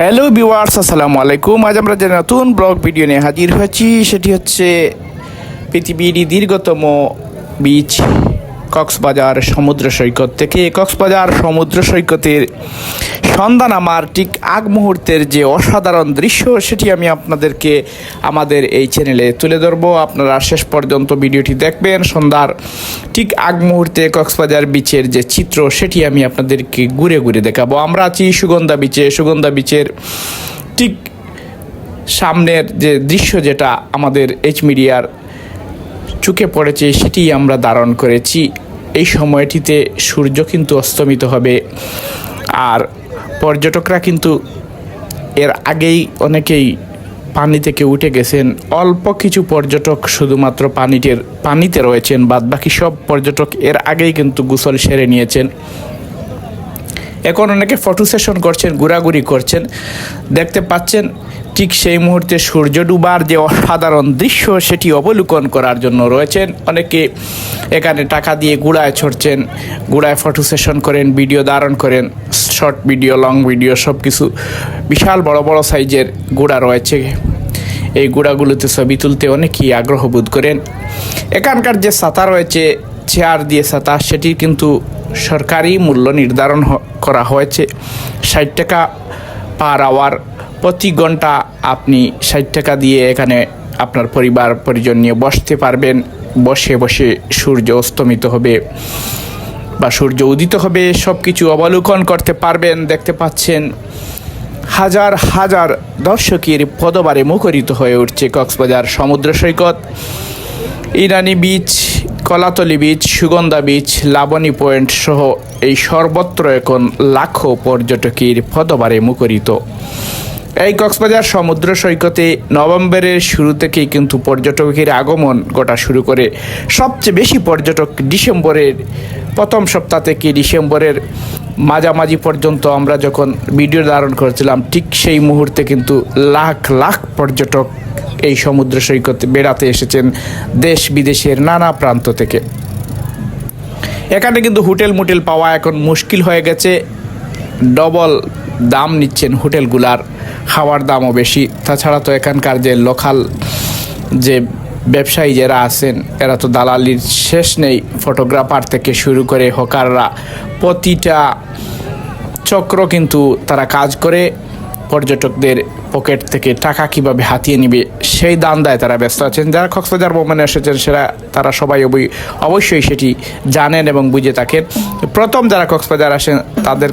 Hello বিওয়ার্স আসসালামু আলাইকুম। আজ আমরা যে নতুন ব্লগ ভিডিও নিয়ে হাজির হয়েছি, সেটি হচ্ছে পৃথিবীর দীর্ঘতম বিচ কক্সবাজার সমুদ্র সৈকত থেকে কক্সবাজার সমুদ্র সৈকতের সন্ধান আমার ঠিক আগ মুহূর্তের যে অসাধারণ দৃশ্য, সেটি আমি আপনাদেরকে আমাদের এই চ্যানেলে তুলে ধরবো। আপনারা শেষ পর্যন্ত ভিডিওটি দেখবেন। সন্ধ্যার ঠিক আগ মুহূর্তে কক্সবাজার বিচের যে চিত্র, সেটি আমি আপনাদেরকে ঘুরে ঘুরে দেখাবো। আমরা আছি সুগন্ধা বিচে সুগন্ধা বিচের ঠিক সামনের যে দৃশ্য, যেটা আমাদের এইচ মিডিয়ার চোখে পড়েছে সেটি আমরা ধারণ করেছি। এই সময়টিতে সূর্য কিন্তু অস্তমিত হবে। আর পর্যটকরা কিন্তু এর আগেই অনেকেই পানি থেকে উঠে গেছেন। অল্প কিছু পর্যটক শুধুমাত্র পানিটের পানিতে রয়েছেন। বাদ বাকি সব পর্যটক এর আগেই কিন্তু গোসল সেরে নিয়েছেন। এখন অনেকে ফটো সেশন করছেন, ঘোরাঘুরি করছেন। দেখতে পাচ্ছেন ঠিক সেই মুহূর্তে সূর্য ডুবার যে অসাধারণ দৃশ্য সেটি অবলোকন করার জন্য রয়েছেন। অনেকে এখানে টাকা দিয়ে গুড়ায় ছড়ছেন, গুড়ায় ফটো সেশন করেন ভিডিও ধারণ করেন শর্ট ভিডিও লং ভিডিও সব কিছু বিশাল বড় বড় সাইজের গুড়া রয়েছে। এই গুড়াগুলোতে ছবি তুলতে অনেকেই আগ্রহ বোধ করেন। এখানকার যে ছাতা রয়েছে চেয়ার দিয়ে ছাতা সেটি কিন্তু সরকারি মূল্য নির্ধারণ করা হয়েছে। ষাট টাকা পার আওয়ার প্রতি ঘণ্টা আপনি ষাট টাকা দিয়ে এখানে আপনার পরিবার, পরিজন নিয়ে বসতে পারবেন। বসে বসে সূর্য অস্তমিত হবে বা সূর্য উদিত হবে সব কিছু অবলোকন করতে পারবেন। দেখতে পাচ্ছেন, হাজার হাজার দর্শকের পদবারে মুখরিত হয়ে উঠছে কক্সবাজার সমুদ্র সৈকত। Inani beach, Kolatoli beach, Sugandha beach, Laboni point সহ এই সর্বত্র এখন লাখো পর্যটকের পদবারে মুখরিত। এই কক্সবাজার সমুদ্র সৈকতে নভেম্বরের শুরু থেকেই কিন্তু পর্যটকের আগমন গোটা শুরু করে। সবচেয়ে বেশি পর্যটক ডিসেম্বরের, প্রথম সপ্তাহ থেকে ডিসেম্বরের মাঝামাঝি পর্যন্ত আমরা যখন ভিডিও ধারণ করেছিলাম, ঠিক সেই মুহূর্তে কিন্তু লাখ লাখ পর্যটক এই সমুদ্র সৈকতে বেড়াতে এসেছেন দেশ বিদেশের নানা প্রান্ত থেকে। এখানে কিন্তু হোটেল মোটেল পাওয়া এখন মুশকিল হয়ে গেছে। ডবল দাম নিচ্ছেন হোটেলগুলার। খাওয়ার দামও বেশি। তাছাড়া তো এখানকার যে লোকাল যে ব্যবসায়ী যারা আছেন, এরা তো দালালির শেষ নেই। ফটোগ্রাফার থেকে শুরু করে হকাররা প্রতিটা চক্র কিন্তু তারা কাজ করে, পর্যটকদের পকেট থেকে টাকা কীভাবে হাতিয়ে নিবে, সেই দান্দায় তারা ব্যস্ত আছেন। যারা কক্সবাজার ভ্রমণে এসেছেন, সেরা, তারা সবাই অবশ্যই সেটি জানেন এবং বুঝে থাকেন। প্রথম যারা কক্সবাজার আসেন, তাদের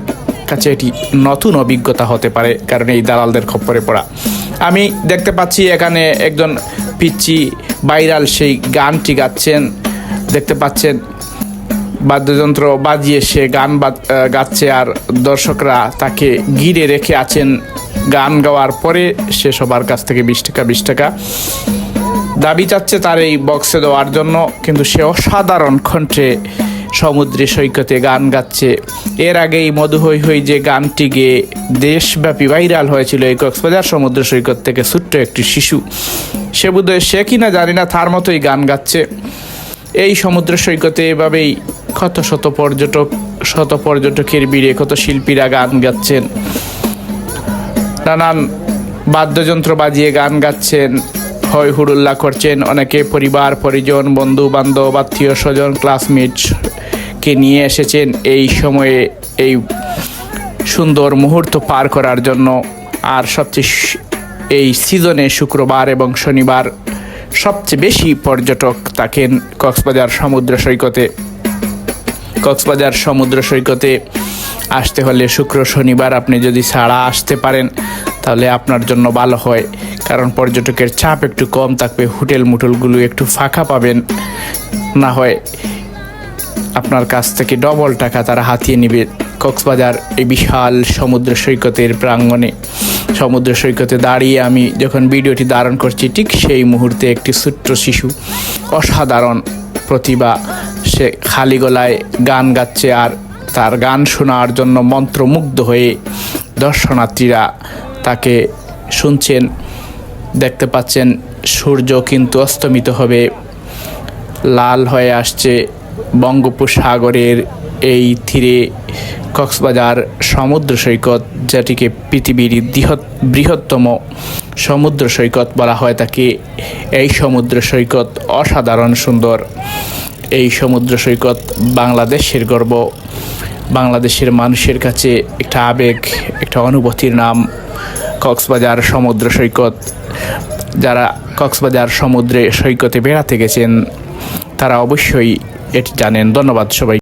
কাছে এটি নতুন অভিজ্ঞতা হতে পারে, কারণ এই দালালদের খপ্পরে পড়া। আমি দেখতে পাচ্ছি এখানে একজন পিচ্ছি ভাইরাল সেই গানটি গাচ্ছেন। দেখতে পাচ্ছেন, বাদ্যযন্ত্র বাজিয়ে সে গান গাচ্ছে আর দর্শকরা তাকে ঘিরে রেখে আছেন গান গাওয়ার পরে সে সবার কাছ থেকে বিশ টাকা বিশ টাকা। দাবি চাচ্ছে তার এই বক্সে দেওয়ার জন্য, কিন্তু সে অসাধারণ কণ্ঠে সমুদ্রে সৈকতে গান গাচ্ছে। এর আগেই মধু হই হই যে গানটি গেয়ে দেশব্যাপী ভাইরাল হয়েছিল এই কক্সবাজার সমুদ্র সৈকত থেকে ছোট্ট একটি শিশু। সে বোধহয় সে কিনা জানি না, তার মতোই গান গাচ্ছে। এই সমুদ্র সৈকতে এভাবেই কত শত পর্যটক, শত পর্যটকের ভিড়ে কত শিল্পীরা গান গাচ্ছেন। নানান বাদ্যযন্ত্র বাজিয়ে গান গাচ্ছেন। হয় হুড়ুল্লা করছেন। অনেকে পরিবার, পরিজন বন্ধু বান্ধব আত্মীয় স্বজন ক্লাসমেটকে নিয়ে এসেছেন এই সময়ে এই সুন্দর মুহূর্ত পার করার জন্য। আর সবচেয়ে এই সিজনে শুক্রবার এবং শনিবার সবচেয়ে বেশি পর্যটক থাকেন কক্সবাজার সমুদ্র সৈকতে। কক্সবাজার সমুদ্র সৈকতে আসতে হলে শুক্র শনিবার আপনি যদি ছাড়া আসতে পারেন, তাহলে আপনার জন্য ভালো হয়। কারণ পর্যটকের চাপ একটু কম থাকবে, হোটেল মুটেলগুলো একটু ফাঁকা পাবেন না হয় আপনার কাছ থেকে ডবল টাকা তারা হাতিয়ে নেবে। কক্সবাজার এই বিশাল সমুদ্র সৈকতের প্রাঙ্গণে। সমুদ্র সৈকতে দাঁড়িয়ে আমি যখন ভিডিওটি ধারণ করছি, ঠিক সেই মুহূর্তে একটি ছোট্ট শিশু অসাধারণ প্রতিভা, সে খালি গলায় গান গাচ্ছে আর তার গান শোনার জন্য মন্ত্রমুগ্ধ হয়ে দর্শনার্থীরা তাকে শুনছেন, দেখতে পাচ্ছেন, সূর্য কিন্তু অস্তমিত হবে। লাল হয়ে আসছে বঙ্গোপসাগরের এই তীরে কক্সবাজার সমুদ্র সৈকত, যেটিকে পৃথিবীর বৃহৎ, বৃহত্তম সমুদ্র সৈকত বলা হয় তাকে। এই সমুদ্র সৈকত অসাধারণ সুন্দর। এই সমুদ্র সৈকত বাংলাদেশের গর্ব। বাংলাদেশের মানুষের কাছে একটা আবেগ, একটা অনুভূতির নাম কক্সবাজার সমুদ্র সৈকত। যারা কক্সবাজার সমুদ্রে সৈকতে বেড়াতে গেছেন, তারা অবশ্যই এটি জানেন। ধন্যবাদ সবাই